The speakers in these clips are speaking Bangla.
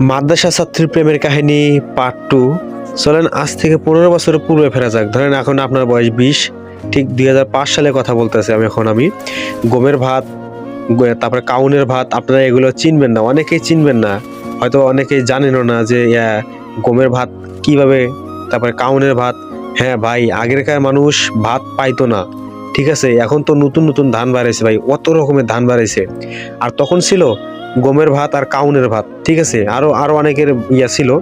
মাদ্রাসা ছাত্রীর প্রেমের কাহিনী পার্ট টু চলেন আজ থেকে পনেরো বছরের পূর্বে ফেরা যাক। ধরেন এখন আপনার বয়স বিশ, ঠিক দুই হাজার পাঁচ সালে কথা বলতেছি আমি এখন আমি। গমের ভাত তারপরে কাউনের ভাত, আপনারা এগুলো চিনবেন না, অনেকেই চিনবেন না। হয়তো অনেকেই জানেনও না যে গমের ভাত কীভাবে, তারপরে কাউনের ভাত। হ্যাঁ ভাই, আগেরকার মানুষ ভাত পাইতো না, ঠিক আছে? এখন তো নতুন নতুন ধান বাড়াইছে ভাই, অত রকমের ধান বাড়াইছে আর তখন ছিল গমের ভাত আর কাউনের ভাত, ঠিক আছে? আরও আরও অনেকের ইয়া ছিল।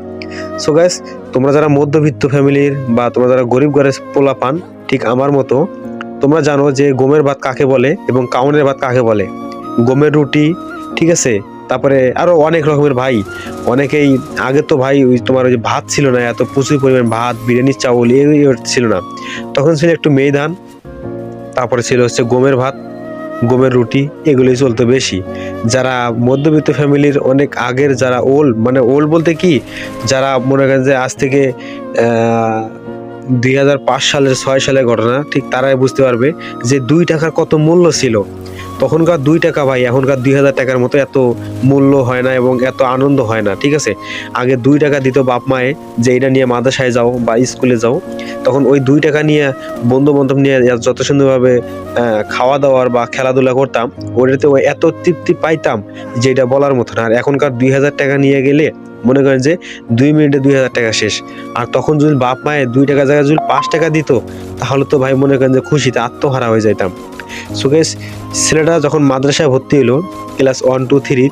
সো গাইস তোমরা যারা মধ্যবিত্ত ফ্যামিলির বা তোমরা যারা গরিব ঘরের পোলা পান, ঠিক আমার মতো, তোমরা জানো যে গমের ভাত কাকে বলে এবং কাউনের ভাত কাকে বলে। গমের রুটি, ঠিক আছে? তারপরে আরও অনেক রকমের ভাই। অনেকেই আগে তো ভাই ওই তোমার ওই ভাত ছিল না, এত প্রচুর পরিমাণ ভাত, বিরিয়ানির চাউল এই ছিল না। তখন ছিল একটু মেয়ে ধান, তারপরে ছিল হচ্ছে গমের ভাত, গমের রুটি, এগুলোই চলতো বেশি। যারা মধ্যবিত্ত ফ্যামিলির অনেক আগের যারা ওল মানে ওল বলতে কি? যারা মনে করেন যে আজ থেকে দুই হাজার পাঁচ সালের ছয় সালের ঘটনা, ঠিক তারাই বুঝতে পারবে যে দুই টাকার কত মূল্য ছিল। তখনকার দুই টাকা ভাই, এখনকার দুই হাজার টাকার মতো এত মূল্য হয় না এবং এত আনন্দ হয় না, ঠিক আছে? আগে দুই টাকা দিত বাপ মায়ে যে এটা নিয়ে মাদ্রাসায় যাও বা স্কুলে যাও, তখন ওই দুই টাকা নিয়ে বন্ধু বান্ধব নিয়ে যত সুন্দরভাবে খাওয়া দাওয়ার বা খেলাধুলা করতাম, ওটাতে ওই এত তৃপ্তি পাইতাম যে এটা বলার মতো না। আর এখনকার দুই হাজার টাকা নিয়ে গেলে মনে করেন যে দুই মিনিটে দুই হাজার টাকা শেষ। আর তখন যদি বাপ মায়ের দুই টাকা জায়গায় যদি পাঁচ টাকা দিত, তাহলে তো ভাই মনে করেন যে খুশিতে আত্মহারা হয়ে যাইতাম। সো গেস ছেলেটা যখন মাদ্রাসায় ভর্তি হলো ক্লাস ওয়ান টু থ্রি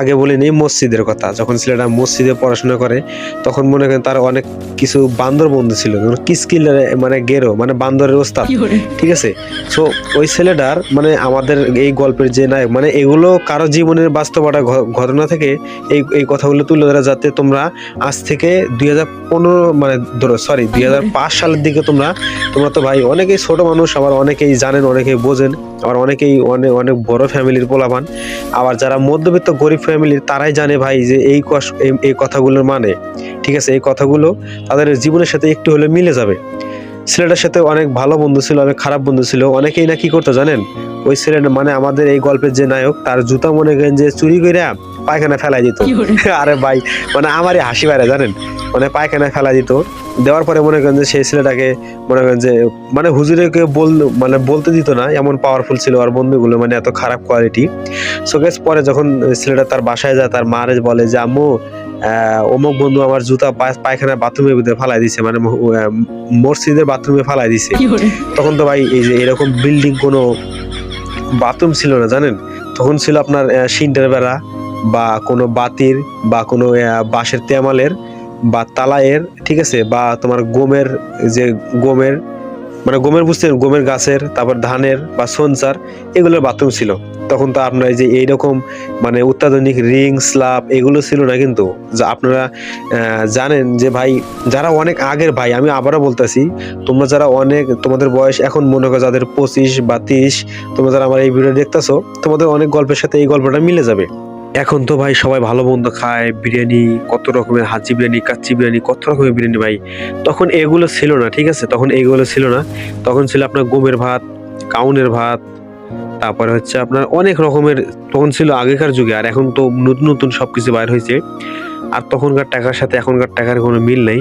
আগে বলে নেই মসজিদের কথা। যখন ছেলেটা মসজিদে পড়াশোনা করে তখন মনে করেন তার অনেক কিছু বান্দর বন্ধু ছিল কিসকিল মানে গেরো মানে বান্দরের ওস্তাদ। ঠিক আছে? সো ওই ছেলেটার মানে আমাদের এই গল্পের যে নায়ক মানে এগুলো কারও জীবনের বাস্তবতা ঘটনা থেকে এই এই কথাগুলো তুলে ধরা যাতে তোমরা আজ থেকে দুই হাজার পনেরো মানে ধরো সরি দুই হাজার পাঁচ সালের দিকে তোমরা তোমরা তো ভাই অনেকেই ছোট মানুষ আবার অনেকেই জানেন অনেকেই বোঝেন আবার অনেকেই অনেক অনেক বড় ফ্যামিলির পোলাপান। আবার যারা মধ্যবিত্ত গরিব ফ্যামিলির তারাই জানে ভাই যে এই এই কথাগুলোর মানে। ঠিক আছে? এই কথাগুলো তাদের জীবনের সাথে একটু হলে মিলে যাবে। ছেলেটার সাথে অনেক ভালো বন্ধু ছিল, অনেক খারাপ বন্ধু ছিল। অনেকেই না কি করতো জানেন? ওই ছেলেটা মানে আমাদের এই গল্পের যে নায়ক, তার জুতা মনে করেন যে চুরি করে পায়খানা ফেলাই দিত। আরে ভাই মানে আমারই হাসি বাইরে জানেন? মানে পায়খানা ফেলা দিত। দেওয়ার পরে মনে করেন যে সেই ছেলেটাকে মনে করেন যে মানে হুজুরেকে বল মানে বলতে দিত না এমন পাওয়ারফুল ছিল আর বন্ধুগুলো মানে এত খারাপ কোয়ালিটি সো গেস পরে যখন ছেলেটা তার বাসায় যায় তার মারে বলে যে আম্মু অমুক বন্ধু আমার জুতা পায়- পায়খানা বাথরুমের ভিতরে ফালাই দিছে মানে মসজিদের বাথরুমে ফালাই দিছে। তখন তো ভাই এই যে এরকম বিল্ডিং কোনো বাথরুম ছিল না জানেন? তখন ছিল আপনার সিন্টার বেড়া বা কোনো বাতির বা কোনো বাঁশের তেমালের বা তালায়ের ঠিক আছে, বা তোমার গমের যে গমের মানে গমের বুঝছেন গমের গাছের, তারপর ধানের বা সঞ্চার, এগুলোর বাথরুম ছিল। তখন তো আপনার যে এইরকম মানে অত্যাধুনিক রিং স্লাব এগুলো ছিল না কিন্তু। যা আপনারা জানেন যে ভাই, যারা অনেক আগের ভাই, আমি আবারও বলতেছি, তোমরা যারা অনেক, তোমাদের বয়স এখন মনে করো যাদের পঁচিশ বা তিরিশ, তোমরা যারা আমার এই ভিডিও দেখতেছো, তোমাদের অনেক গল্পের সাথে এই গল্পটা মিলে যাবে। এখন তো ভাই সবাই ভালো মন্দ খায়, বিরিয়ানি, কত রকমের হাজি বিরিয়ানি, কাচ্চি বিরিয়ানি, কত রকমের বিরিয়ানি ভাই। তখন এগুলো ছিল না, ঠিক আছে? তখন এগুলো ছিল না। তখন ছিল আপনার গমের ভাত, কাউনের ভাত, তারপরে হচ্ছে আপনার অনেক রকমের তখন ছিল আগেকার যুগে, আর এখন তো নতুন নতুন সব কিছু বাইর হয়েছে। আর তখনকার টাকার সাথে এখনকার টাকার কোনো মিল নেই।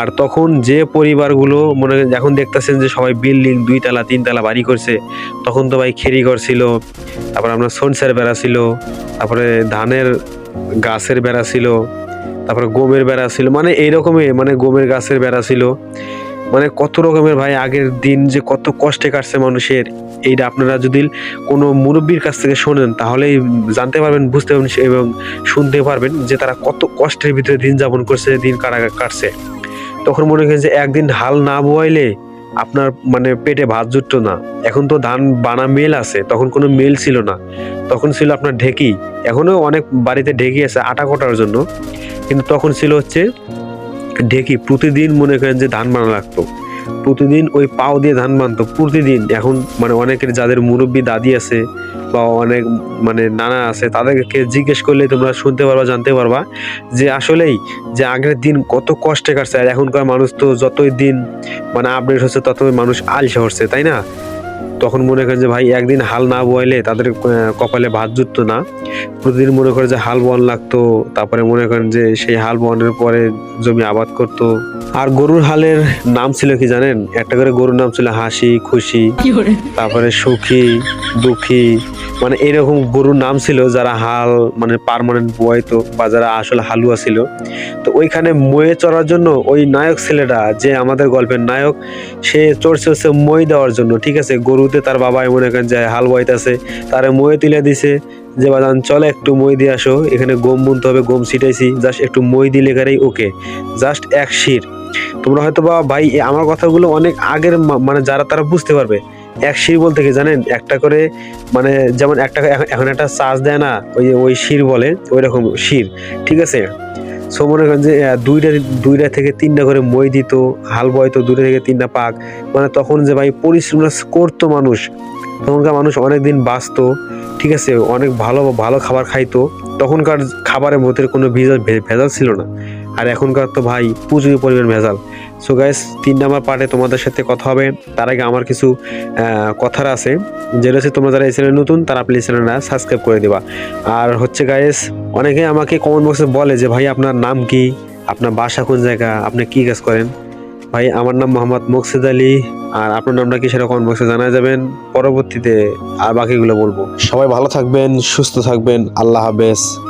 আর তখন যে পরিবারগুলো মনে এখন দেখতেছেন যে সবাই বিল্ডিং দুই তালা তিন তালা বাড়ি করছে, তখন তো ভাই খেরিঘর ছিল, তারপরে আপনার সনসের বেড়া ছিল, তারপরে ধানের গাছের বেড়া ছিল, তারপরে গমের বেড়া ছিল মানে এইরকমই মানে গমের গাছের বেড়া ছিল। মানে কত রকমের ভাই, আগের দিন যে কত কষ্টে কাটছে মানুষের, এইটা আপনারা যদি কোনো মুরব্বীর কাছ থেকে শোনেন, তাহলেই জানতে পারবেন, বুঝতে পারবেন এবং শুনতে পারবেন যে তারা কত কষ্টের ভিতরে দিন যাপন করছে, দিন কারা কাটছে। তখন মনে করেন যে একদিন হাল না বোয়াইলে আপনার মানে পেটে ভাত জুটতো না। এখন তো ধান বানা মেল আছে, তখন কোনো মেল ছিল না। তখন ছিল আপনার ঢেকি, এখনও অনেক বাড়িতে ঢেকি আছে, আটা কটার জন্য। কিন্তু তখন ছিল হচ্ছে ঢেকি প্রতিদিন মনে করেন যে ধান বানা লাগতো। প্রতিদিন ওই পাও দিয়ে ধান বানতো, প্রতিদিন। এখন মানে অনেকের যাদের মুরব্বী দাদি আছে বা অনেক মানে নানা আছে, তাদেরকে জিজ্ঞেস করলে তোমরা শুনতে পারবা, জানতে পারবা যে আসলেই যে আগের দিন কত কষ্টে কাটছে। আর এখনকার মানুষ তো যতই দিন মানে আপডেট হচ্ছে, ততই মানুষ আলসে হচ্ছে, তাই না? তখন মনে করেন যে ভাই একদিন হাল না বয়ালে তাদের কপালে ভাত জুটতো না। প্রতিদিন মনে করে যে হাল বন লাগতো তারপরে মনে করেন যে সেই হাল বনের পরে জমি আবাদ করতো। আর গরুর হালের নাম ছিল কি জানেন? একটা করে গরুর নাম ছিল হাসি খুশি তারপরে সুখী দুঃখী মানে এরকম গরুর নাম ছিল যারা হাল মানে পারমানেন্ট বয়াইতো বা যারা আসলে হালুয়া ছিল। তো ওইখানে ময়ে চড়ার জন্য ওই নায়ক ছেলেটা যে আমাদের গল্পের নায়ক সে চড়ছে হচ্ছে মই দেওয়ার জন্য ঠিক আছে? গরুতে তার বাবাই মনে করেন যে হাল বইতেছে, তারে ময়ে তুলে দিছে, যে বাদান চলে একটু মই দিয়ে আসো, এখানে গম বুনতে হবে, গম ছিটাইছি, জাস্ট একটু মই দিলে গাড়ি ওকে, জাস্ট এক শির। তোমরা হয়তো বা ভাই আমার কথাগুলো অনেক আগের মানে যারা তারা বুঝতে পারবে, এক শির বলতে কি জানেন? একটা করে মানে যেমন একটা, এখন একটা চার্জ দেয় না, ওই ওই শির বলে ওই রকম শির, ঠিক আছে? সো মনে করেন যে দুইটা দুইটা থেকে তিনটা করে মই দিত, হাল বয়তো দুইটা থেকে তিনটা পাক। মানে তখন যে ভাই পরিশ্রম করতো মানুষ, তখনকার মানুষ অনেক দিন বাঁচত, ঠিক আছে, অনেক ভালো ভালো খাবার খাইতো। তখনকার খাবারের মধ্যে কোনো ভেজাল ভেজাল ছিল না। আর এখনকার তো ভাই প্রচুর পরিমাণ ভেজাল। সো গাইস তিন নাম্বার পার্টে তোমাদের সাথে কথা হবে। তার আগে আমার কিছু কথার আছে। যেটা হচ্ছে তোমরা যারা এই চ্যানেলে নতুন, তারা প্লিজ চ্যানেলটা সাবস্ক্রাইব করে দিবা। আর হচ্ছে গাইস অনেকে আমাকে কমেন্ট বক্সে বলে যে, ভাই, আপনার নাম কি? আপনার বাসা কোন জায়গা? আপনি কি কাজ করেন? ভাই, আমার নাম মোহাম্মদ মুকসিদ আলী। আর আপনার নামটা কি সেটা কমেন্ট বক্সে জানা যাবেন। পরবর্তীতে আর বাকিগুলো বলব। সবাই ভালো থাকবেন, সুস্থ থাকবেন। আল্লাহ হাফেজ।